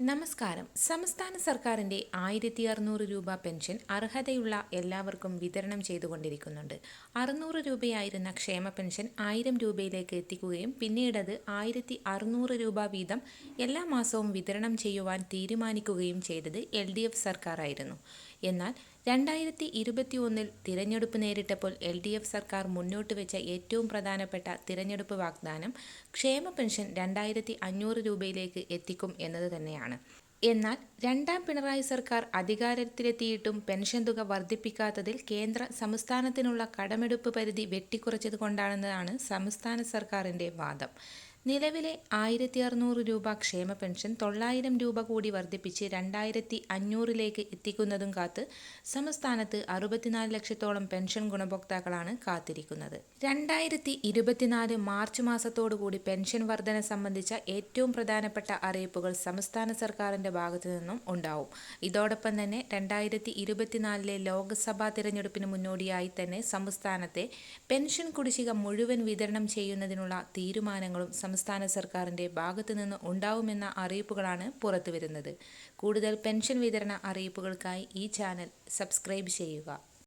നമസ്കാരം. സംസ്ഥാന സർക്കാരിന്റെ ആയിരത്തി അറുന്നൂറ് രൂപ പെൻഷൻ അർഹതയുള്ള എല്ലാവർക്കും വിതരണം ചെയ്തുകൊണ്ടിരിക്കുന്നുണ്ട്. അറുന്നൂറ് രൂപയായിരുന്ന ക്ഷേമ പെൻഷൻ ആയിരം രൂപയിലേക്ക് എത്തിക്കുകയും പിന്നീടത് ആയിരത്തി അറുന്നൂറ് രൂപ വീതം എല്ലാ മാസവും വിതരണം ചെയ്യുവാൻ തീരുമാനിക്കുകയും ചെയ്തത് എൽ ഡി എഫ് സർക്കാരായിരുന്നു. എന്നാൽ രണ്ടായിരത്തി ഇരുപത്തി ഒന്നിൽ തിരഞ്ഞെടുപ്പ് നേരിട്ടപ്പോൾ എൽ ഡി എഫ് സർക്കാർ മുന്നോട്ട് വെച്ച ഏറ്റവും പ്രധാനപ്പെട്ട തിരഞ്ഞെടുപ്പ് വാഗ്ദാനം ക്ഷേമ പെൻഷൻ രണ്ടായിരത്തി അഞ്ഞൂറ് രൂപയിലേക്ക് എത്തിക്കും എന്നത് തന്നെയാണ്. എന്നാൽ രണ്ടാം പിണറായി സർക്കാർ അധികാരത്തിലെത്തിയിട്ടും പെൻഷൻ തുക വർദ്ധിപ്പിക്കാത്തതിൽ കേന്ദ്ര സംസ്ഥാനത്തിനുള്ള കടമെടുപ്പ് പരിധി വെട്ടിക്കുറച്ചത് കൊണ്ടാണെന്നതാണ് സംസ്ഥാന സർക്കാരിന്റെ വാദം. നിലവിലെ ആയിരത്തി അറുന്നൂറ് രൂപ ക്ഷേമ പെൻഷൻ തൊള്ളായിരം രൂപ കൂടി വർദ്ധിപ്പിച്ച് രണ്ടായിരത്തി അഞ്ഞൂറിലേക്ക് എത്തിക്കുന്നതും കാത്ത് സംസ്ഥാനത്ത് അറുപത്തിനാല് ലക്ഷത്തോളം പെൻഷൻ ഗുണഭോക്താക്കളാണ് കാത്തിരിക്കുന്നത്. രണ്ടായിരത്തി ഇരുപത്തിനാല് മാർച്ച് മാസത്തോടുകൂടി പെൻഷൻ വർധന സംബന്ധിച്ച ഏറ്റവും പ്രധാനപ്പെട്ട അറിയിപ്പുകൾ സംസ്ഥാന സർക്കാരിന്റെ ഭാഗത്തു നിന്നും ഉണ്ടാവും. ഇതോടൊപ്പം തന്നെ രണ്ടായിരത്തി ഇരുപത്തിനാലിലെ ലോക്സഭാ തിരഞ്ഞെടുപ്പിന് മുന്നോടിയായി തന്നെ സംസ്ഥാനത്തെ പെൻഷൻ കുടിശ്ശിക മുഴുവൻ വിതരണം ചെയ്യുന്നതിനുള്ള തീരുമാനങ്ങളും സംസ്ഥാന സർക്കാരിന്റെ ഭാഗത്തു നിന്ന് ഉണ്ടാവുമെന്ന അറിയിപ്പുകളാണ് പുറത്തുവരുന്നത്. കൂടുതൽ പെൻഷൻ വിതരണ അറിയിപ്പുകൾക്കായി ഈ ചാനൽ സബ്സ്ക്രൈബ് ചെയ്യുക.